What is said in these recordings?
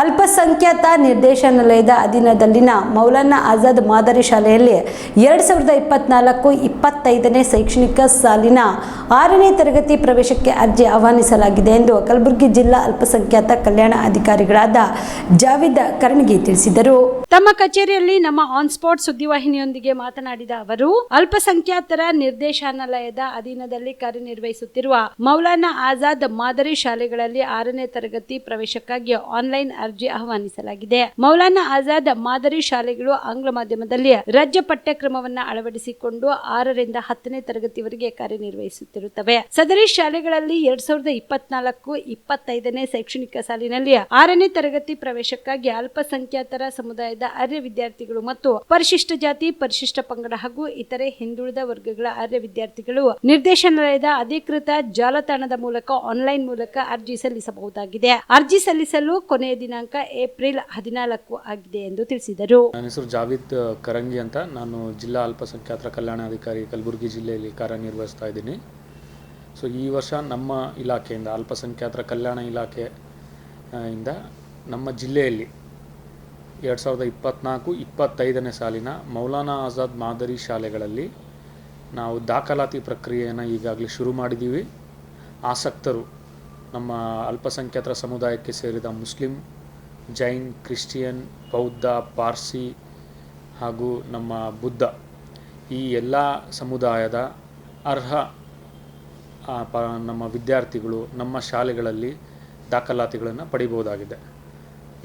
ಅಲ್ಪಸಂಖ್ಯಾತ ನಿರ್ದೇಶನಾಲಯದ ಅಧೀನದಲ್ಲಿನ ಮೌಲಾನಾ ಆಜಾದ್ ಮಾದರಿ ಶಾಲೆಯಲ್ಲಿ ಎರಡು ಸಾವಿರದ ಇಪ್ಪತ್ನಾಲ್ಕು ಇಪ್ಪತ್ತೈದನೇ ಶೈಕ್ಷಣಿಕ ಸಾಲಿನ ಆರನೇ ತರಗತಿ ಪ್ರವೇಶಕ್ಕೆ ಅರ್ಜಿ ಆಹ್ವಾನಿಸಲಾಗಿದೆ ಎಂದು ಕಲಬುರಗಿ ಜಿಲ್ಲಾ ಅಲ್ಪಸಂಖ್ಯಾತ ಕಲ್ಯಾಣ ಅಧಿಕಾರಿಗಳಾದ ಜಾವಿದ್ ಕರ್ಣಗಿ ತಿಳಿಸಿದರು. ತಮ್ಮ ಕಚೇರಿಯಲ್ಲಿ ನಮ್ಮ ಆನ್ ಸ್ಪಾಟ್ ಸುದ್ದಿವಾಹಿನಿಯೊಂದಿಗೆ ಮಾತನಾಡಿದ ಅವರು, ಅಲ್ಪಸಂಖ್ಯಾತರ ನಿರ್ದೇಶನಾಲಯದ ಅಧೀನದಲ್ಲಿ ಕಾರ್ಯನಿರ್ವಹಿಸುತ್ತಿರುವ ಮೌಲಾನಾ ಆಜಾದ್ ಮಾದರಿ ಶಾಲೆಗಳಲ್ಲಿ ಆರನೇ ತರಗತಿ ಪ್ರವೇಶಕ್ಕಾಗಿ ಆನ್ಲೈನ್ ಅರ್ಜಿ ಆಹ್ವಾನಿಸಲಾಗಿದೆ. ಮೌಲಾನಾ ಆಜಾದ್ ಮಾದರಿ ಶಾಲೆಗಳು ಆಂಗ್ಲ ಮಾಧ್ಯಮದಲ್ಲಿ ರಾಜ್ಯ ಪಠ್ಯಕ್ರಮವನ್ನ ಅಳವಡಿಸಿಕೊಂಡು ಆರರಿಂದ ಹತ್ತನೇ ತರಗತಿವರೆಗೆ ಕಾರ್ಯನಿರ್ವಹಿಸುತ್ತಿರುತ್ತವೆ. ಸದರಿ ಶಾಲೆಗಳಲ್ಲಿ ಎರಡ್ ಸಾವಿರದ ಇಪ್ಪತ್ನಾಲ್ಕು ಇಪ್ಪತ್ತೈದನೇ ಶೈಕ್ಷಣಿಕ ಸಾಲಿನಲ್ಲಿ ಆರನೇ ತರಗತಿ ಪ್ರವೇಶಕ್ಕಾಗಿ ಅಲ್ಪಸಂಖ್ಯಾತರ ಸಮುದಾಯದ ಅರ್ಹ ವಿದ್ಯಾರ್ಥಿಗಳು ಮತ್ತು ಪರಿಶಿಷ್ಟ ಜಾತಿ, ಪರಿಶಿಷ್ಟ ಪಂಗಡ ಹಾಗೂ ಇತರೆ ಹಿಂದುಳಿದ ವರ್ಗಗಳ ಅರ್ಯ ವಿದ್ಯಾರ್ಥಿಗಳು ನಿರ್ದೇಶನಾಲಯದ ಅಧಿಕೃತ ಜಾಲತಾಣದ ಮೂಲಕ ಆನ್ಲೈನ್ ಮೂಲಕ ಅರ್ಜಿ ಸಲ್ಲಿಸಬಹುದಾಗಿದೆ. ಅರ್ಜಿ ಸಲ್ಲಿಸಲು ಕೊನೆಯ ದಿನಾಂಕ ಏಪ್ರಿಲ್ ಹದಿನಾಲ್ಕು ಆಗಿದೆ ಎಂದು ತಿಳಿಸಿದರು. ನನ್ನ ಹೆಸರು ಜಾವಿದ್ ಕರಂಗಿ ಅಂತ. ನಾನು ಜಿಲ್ಲಾ ಅಲ್ಪಸಂಖ್ಯಾತರ ಕಲ್ಯಾಣಾಧಿಕಾರಿ ಕಲಬುರಗಿ ಜಿಲ್ಲೆಯಲ್ಲಿ ಕಾರ್ಯನಿರ್ವಹಿಸ್ತಾ ಇದ್ದೀನಿ. ಸೊ, ಈ ವರ್ಷ ನಮ್ಮ ಇಲಾಖೆಯಿಂದ, ಅಲ್ಪಸಂಖ್ಯಾತರ ಕಲ್ಯಾಣ ಇಲಾಖೆ ಇಂದ ನಮ್ಮ ಜಿಲ್ಲೆಯಲ್ಲಿ ಎರಡು ಸಾವಿರದ ಇಪ್ಪತ್ತ್ನಾಲ್ಕು ಇಪ್ಪತ್ತೈದನೇ ಸಾಲಿನ ಮೌಲಾನಾ ಆಜಾದ್ ಮಾದರಿ ಶಾಲೆಗಳಲ್ಲಿ ನಾವು ದಾಖಲಾತಿ ಪ್ರಕ್ರಿಯೆಯನ್ನು ಈಗಾಗಲೇ ಶುರು ಮಾಡಿದ್ದೀವಿ. ಆಸಕ್ತರು ನಮ್ಮ ಅಲ್ಪಸಂಖ್ಯಾತರ ಸಮುದಾಯಕ್ಕೆ ಸೇರಿದ ಮುಸ್ಲಿಂ, ಜೈನ್, ಕ್ರಿಶ್ಚಿಯನ್, ಬೌದ್ಧ, ಪಾರ್ಸಿ ಹಾಗೂ ನಮ್ಮ ಬುದ್ಧ ಈ ಎಲ್ಲ ಸಮುದಾಯದ ಅರ್ಹ ಪ, ನಮ್ಮ ವಿದ್ಯಾರ್ಥಿಗಳು ನಮ್ಮ ಶಾಲೆಗಳಲ್ಲಿ ದಾಖಲಾತಿಗಳನ್ನು ಪಡಿಬೋದಾಗಿದೆ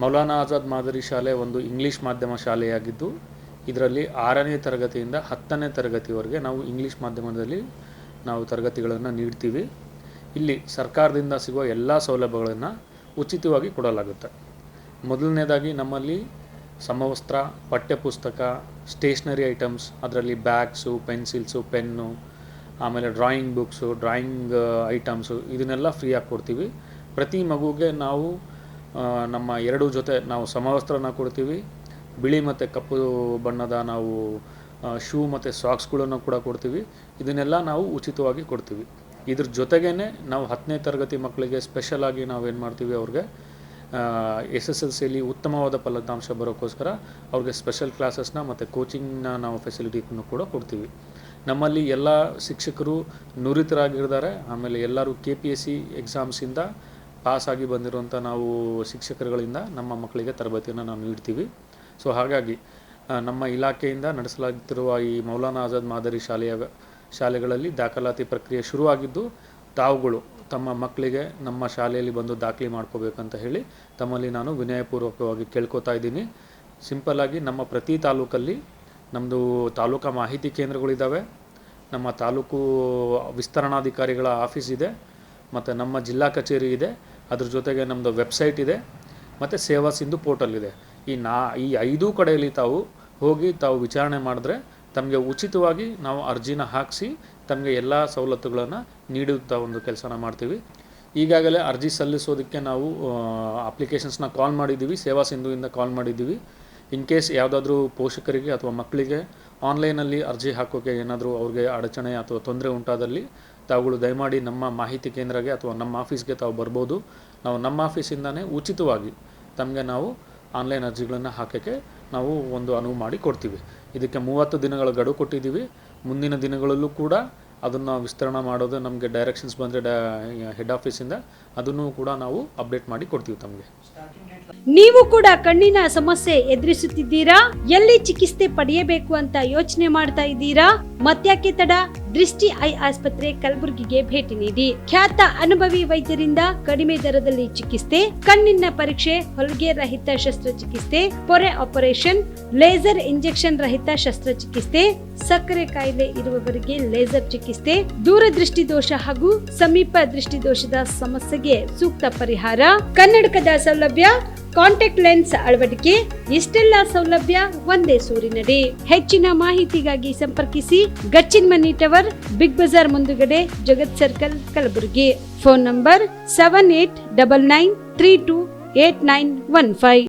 ಮೌಲಾನಾ ಆಜಾದ್ ಮಾದರಿ ಶಾಲೆ ಒಂದು ಇಂಗ್ಲೀಷ್ ಮಾಧ್ಯಮ ಶಾಲೆಯಾಗಿದ್ದು, ಇದರಲ್ಲಿ ಆರನೇ ತರಗತಿಯಿಂದ ಹತ್ತನೇ ತರಗತಿವರೆಗೆ ನಾವು ಇಂಗ್ಲೀಷ್ ಮಾಧ್ಯಮದಲ್ಲಿ ನಾವು ತರಗತಿಗಳನ್ನು ನೀಡ್ತೀವಿ. ಇಲ್ಲಿ ಸರ್ಕಾರದಿಂದ ಸಿಗುವ ಎಲ್ಲ ಸೌಲಭ್ಯಗಳನ್ನು ಉಚಿತವಾಗಿ ಕೊಡಲಾಗುತ್ತೆ. ಮೊದಲನೇದಾಗಿ ನಮ್ಮಲ್ಲಿ ಸಮವಸ್ತ್ರ, ಪಠ್ಯಪುಸ್ತಕ, ಸ್ಟೇಷ್ನರಿ ಐಟಮ್ಸ್, ಅದರಲ್ಲಿ ಬ್ಯಾಗ್ಸು, ಪೆನ್ಸಿಲ್ಸು, ಪೆನ್ನು, ಆಮೇಲೆ ಡ್ರಾಯಿಂಗ್ ಬುಕ್ಸು, ಡ್ರಾಯಿಂಗ್ ಐಟಮ್ಸು, ಇದನ್ನೆಲ್ಲ ಫ್ರೀಯಾಗಿ ಕೊಡ್ತೀವಿ. ಪ್ರತಿ ಮಗುಗೆ ನಾವು ನಮ್ಮ ಎರಡು ಜೊತೆ ನಾವು ಸಮವಸ್ತ್ರನ ಕೊಡ್ತೀವಿ. ಬಿಳಿ ಮತ್ತು ಕಪ್ಪು ಬಣ್ಣದ ನಾವು ಶೂ ಮತ್ತು ಸಾಕ್ಸ್ಗಳನ್ನು ಕೂಡ ಕೊಡ್ತೀವಿ. ಇದನ್ನೆಲ್ಲ ನಾವು ಉಚಿತವಾಗಿ ಕೊಡ್ತೀವಿ. ಇದ್ರ ಜೊತೆಗೇ ನಾವು ಹತ್ತನೇ ತರಗತಿ ಮಕ್ಕಳಿಗೆ ಸ್ಪೆಷಲಾಗಿ ನಾವು ಏನು ಮಾಡ್ತೀವಿ ಅವ್ರಿಗೆ ಎಸ್ ಎಸ್ ಎಲ್ ಸಿಯಲ್ಲಿ ಉತ್ತಮವಾದ ಫಲಿತಾಂಶ ಬರೋಕ್ಕೋಸ್ಕರ ಅವ್ರಿಗೆ ಸ್ಪೆಷಲ್ ಕ್ಲಾಸಸ್ನ ಮತ್ತು ಕೋಚಿಂಗ್ನ ನಾವು ಫೆಸಿಲಿಟಿನೂ ಕೂಡ ಕೊಡ್ತೀವಿ. ನಮ್ಮಲ್ಲಿ ಎಲ್ಲ ಶಿಕ್ಷಕರು ನುರಿತರಾಗಿರ್ತಾರೆ. ಆಮೇಲೆ ಎಲ್ಲರೂ ಕೆ ಪಿ ಎಸ್ ಸಿ ಎಕ್ಸಾಮ್ಸಿಂದ ಪಾಸಾಗಿ ಬಂದಿರುವಂಥ ನಾವು ಶಿಕ್ಷಕರುಗಳಿಂದ ನಮ್ಮ ಮಕ್ಕಳಿಗೆ ತರಬೇತಿಯನ್ನು ನಾವು ನೀಡ್ತೀವಿ. ಸೊ ಹಾಗಾಗಿ ನಮ್ಮ ಇಲಾಖೆಯಿಂದ ನಡೆಸಲಾಗುತ್ತಿರುವ ಈ ಮೌಲಾನಾ ಆಜಾದ್ ಮಾದರಿ ಶಾಲೆಯ ಶಾಲೆಗಳಲ್ಲಿ ದಾಖಲಾತಿ ಪ್ರಕ್ರಿಯೆ ಶುರುವಾಗಿದ್ದು, ತಾವುಗಳು ತಮ್ಮ ಮಕ್ಕಳಿಗೆ ನಮ್ಮ ಶಾಲೆಯಲ್ಲಿ ಬಂದು ದಾಖಲೆ ಮಾಡ್ಕೋಬೇಕಂತ ಹೇಳಿ ತಮ್ಮಲ್ಲಿ ನಾನು ವಿನಯಪೂರ್ವಕವಾಗಿ ಕೇಳ್ಕೊತಾ ಇದ್ದೀನಿ. ಸಿಂಪಲ್ಲಾಗಿ ನಮ್ಮ ಪ್ರತಿ ತಾಲೂಕಲ್ಲಿ ನಮ್ಮದು ತಾಲೂಕಾ ಮಾಹಿತಿ ಕೇಂದ್ರಗಳಿದ್ದಾವೆ. ನಮ್ಮ ತಾಲೂಕು ವಿಸ್ತರಣಾಧಿಕಾರಿಗಳ ಆಫೀಸ್ ಇದೆ. ಮತ್ತು ನಮ್ಮ ಜಿಲ್ಲಾ ಕಚೇರಿ ಇದೆ. ಅದ್ರ ಜೊತೆಗೆ ನಮ್ಮದು ವೆಬ್ಸೈಟ್ ಇದೆ, ಮತ್ತು ಸೇವಾ ಸಿಂಧು ಪೋರ್ಟಲ್ ಇದೆ. ಈ ನಾ, ಈ ಐದು ಕಡೆಯಲ್ಲಿ ತಾವು ಹೋಗಿ ತಾವು ವಿಚಾರಣೆ ಮಾಡಿದ್ರೆ ತಮಗೆ ಉಚಿತವಾಗಿ ನಾವು ಅರ್ಜಿನ ಹಾಕಿಸಿ ತಮಗೆ ಎಲ್ಲ ಸವಲತ್ತುಗಳನ್ನು ನೀಡುತ್ತಾ ಒಂದು ಕೆಲಸನ ಮಾಡ್ತೀವಿ. ಈಗಾಗಲೇ ಅರ್ಜಿ ಸಲ್ಲಿಸೋದಕ್ಕೆ ನಾವು ಅಪ್ಲಿಕೇಶನ್ಸ್ನ ಕಾಲ್ ಮಾಡಿದ್ದೀವಿ, ಸೇವಾ ಸಿಂಧುವಿಂದ ಕಾಲ್ ಮಾಡಿದ್ದೀವಿ. ಇನ್ ಕೇಸ್ ಯಾವುದಾದ್ರೂ ಪೋಷಕರಿಗೆ ಅಥವಾ ಮಕ್ಕಳಿಗೆ ಆನ್ಲೈನಲ್ಲಿ ಅರ್ಜಿ ಹಾಕೋಕ್ಕೆ ಏನಾದರೂ ಅವ್ರಿಗೆ ಅಡಚಣೆ ಅಥವಾ ತೊಂದರೆ ಉಂಟಾದಲ್ಲಿ ತಾವುಗಳು ದಯಮಾಡಿ ನಮ್ಮ ಮಾಹಿತಿ ಕೇಂದ್ರಕ್ಕೆ ಅಥವಾ ನಮ್ಮ ಆಫೀಸ್ಗೆ ತಾವು ಬರ್ಬೋದು. ನಾವು ನಮ್ಮ ಆಫೀಸಿಂದನೇ ಉಚಿತವಾಗಿ ತಮಗೆ ನಾವು ಆನ್ಲೈನ್ ಅರ್ಜಿಗಳನ್ನು ಹಾಕೋಕ್ಕೆ ನಾವು ಒಂದು ಅನುವು ಮಾಡಿ ಕೊಡ್ತೀವಿ ಇದಕ್ಕೆ ಮೂವತ್ತು ದಿನಗಳ ಗಡುವು ಕೊಟ್ಟಿದ್ದೀವಿ. ಮುಂದಿನ ದಿನಗಳಲ್ಲೂ ಕೂಡ ಅದನ್ನು ವಿಸ್ತರಣೆ ಮಾಡೋದು ನಮಗೆ ಡೈರೆಕ್ಷನ್ಸ್ ಬಂದರೆ ಹೆಡ್ ಆಫೀಸಿಂದ ಅದನ್ನು ಕೂಡ ನಾವು ಅಪ್ಡೇಟ್ ಮಾಡಿ ಕೊಡ್ತೀವಿ ತಮಗೆ. ನೀವು ಕೂಡ ಕಣ್ಣಿನ ಸಮಸ್ಯೆ ಎದುರಿಸುತ್ತಿದ್ದೀರಾ? ಎಲ್ಲಿ ಚಿಕಿತ್ಸೆ ಪಡೆಯಬೇಕು ಅಂತ ಯೋಚನೆ ಮಾಡ್ತಾ ಇದ್ದೀರಾ? ಮತ್ಯಾಕೆ ತಡ ದೃಷ್ಟಿ ಐ ಆಸ್ಪತ್ರೆ ಕಲಬುರಗಿಗೆ ಭೇಟಿ ನೀಡಿ. ಖ್ಯಾತ ಅನುಭವಿ ವೈದ್ಯರಿಂದ ಕಡಿಮೆ ದರದಲ್ಲಿ ಚಿಕಿತ್ಸೆ, ಕಣ್ಣಿನ ಪರೀಕ್ಷೆ, ಹೊಲಿಗೆ ರಹಿತ ಶಸ್ತ್ರಚಿಕಿತ್ಸೆ, ಪೊರೆ ಆಪರೇಷನ್, ಲೇಸರ್ ಇಂಜೆಕ್ಷನ್ ರಹಿತ ಶಸ್ತ್ರಚಿಕಿತ್ಸೆ, ಸಕ್ಕರೆ ಕಾಯಿಲೆ ಇರುವವರಿಗೆ ಲೇಸರ್ ಚಿಕಿತ್ಸೆ ದೂರದೃಷ್ಟಿ ದೋಷ ಹಾಗೂ ಸಮೀಪ ದೃಷ್ಟಿ ದೋಷದ ಸಮಸ್ಯೆಗೆ ಸೂಕ್ತ ಪರಿಹಾರ, ಕನ್ನಡಕದ ಸೌಲಭ್ಯ, ಕಾಂಟ್ಯಾಕ್ಟ್ ಲೆನ್ಸ್ ಅಳವಡಿಕೆ, ಇಷ್ಟೆಲ್ಲ ಸೌಲಭ್ಯ ಒಂದೇ ಸೂರಿನಡಿ. ಹೆಚ್ಚಿನ ಮಾಹಿತಿಗಾಗಿ ಸಂಪರ್ಕಿಸಿ Gachchin money tower, Big Bazaar ಮುಂದುಗಡೆ Jagat circle Kalaburagi. Phone number seven eight double nine three two eight nine one five